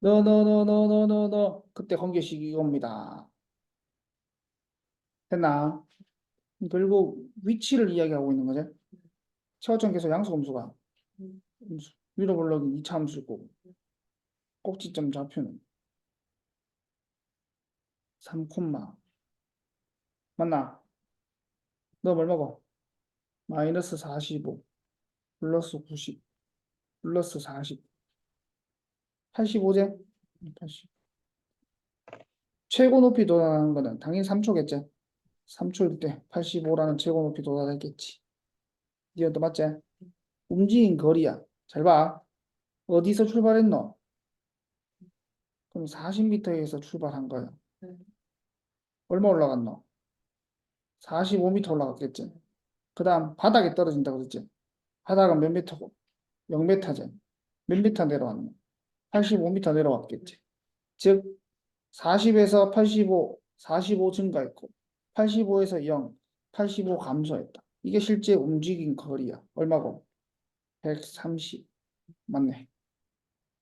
너, 너, 너, 너, 너, 너, 너. 그때 관계식 이겁니다. 됐나? 결국 위치를 이야기하고 있는 거지. 최하점 계속 양수 함수가 음. 함수. 위로 블럭이 2차 함수고 꼭지점 좌표는 3 콤마 맞나? 너 뭘 먹어? 마이너스 45 플러스 90 플러스 40 85제? 80 최고 높이 도달하는 거는 당연히 3초겠지? 3초일 때 85라는 최고 높이 도달했겠지. 니언도 맞지? 움직인 거리야. 잘 봐. 어디서 출발했노? 그럼 40m에서 출발한 거야. 네. 얼마 올라갔노? 45m 올라갔겠지. 그 다음 바닥에 떨어진다 그랬지. 바닥은 몇 미터고? 0m지. 몇 미터 내려왔노? 85m 내려왔겠지. 즉 40에서 85, 45 증가했고 85에서 0, 85 감소했다. 이게 실제 움직인 거리야. 얼마고? 130. 맞네.